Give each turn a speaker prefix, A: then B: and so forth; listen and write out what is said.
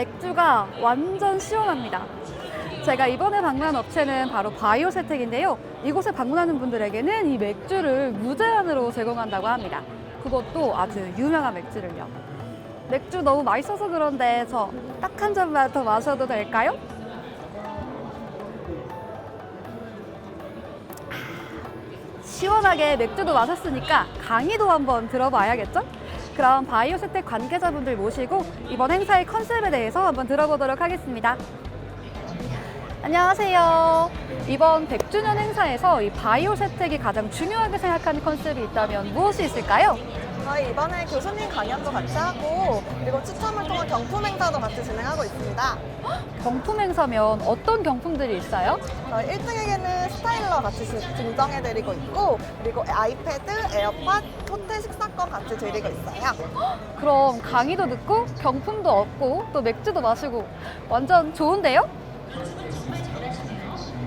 A: 맥주가 완전 시원합니다. 제가 이번에 방문한 업체는 바로 바이오세텍인데요. 이곳에 방문하는 분들에게는 이 맥주를 무제한으로 제공한다고 합니다. 그것도 아주 유명한 맥주를요. 맥주 너무 맛있어서 그런데 저 딱 한 잔만 더 마셔도 될까요? 시원하게 맥주도 마셨으니까 강의도 한번 들어봐야겠죠? 그럼 바이오세텍 관계자분들 모시고 이번 행사의 컨셉에 대해서 한번 들어보도록 하겠습니다. 안녕하세요. 이번 100주년 행사에서 이 바이오세텍이 가장 중요하게 생각하는 컨셉이 있다면 무엇이 있을까요?
B: 저희 이번에 교수님 강연도 같이 하고 그리고 추첨을 통한 경품 행사도 같이 진행하고 있습니다.
A: 경품 행사면 어떤 경품들이 있어요?
B: 저희 1등에게는 스타일러 같이 지- 증정해드리고 있고 그리고 아이패드, 에어팟, 호텔 식사 권 같이 드리고 있어요.
A: 그럼 강의도 듣고 경품도 얻고 또 맥주도 마시고 완전 좋은데요?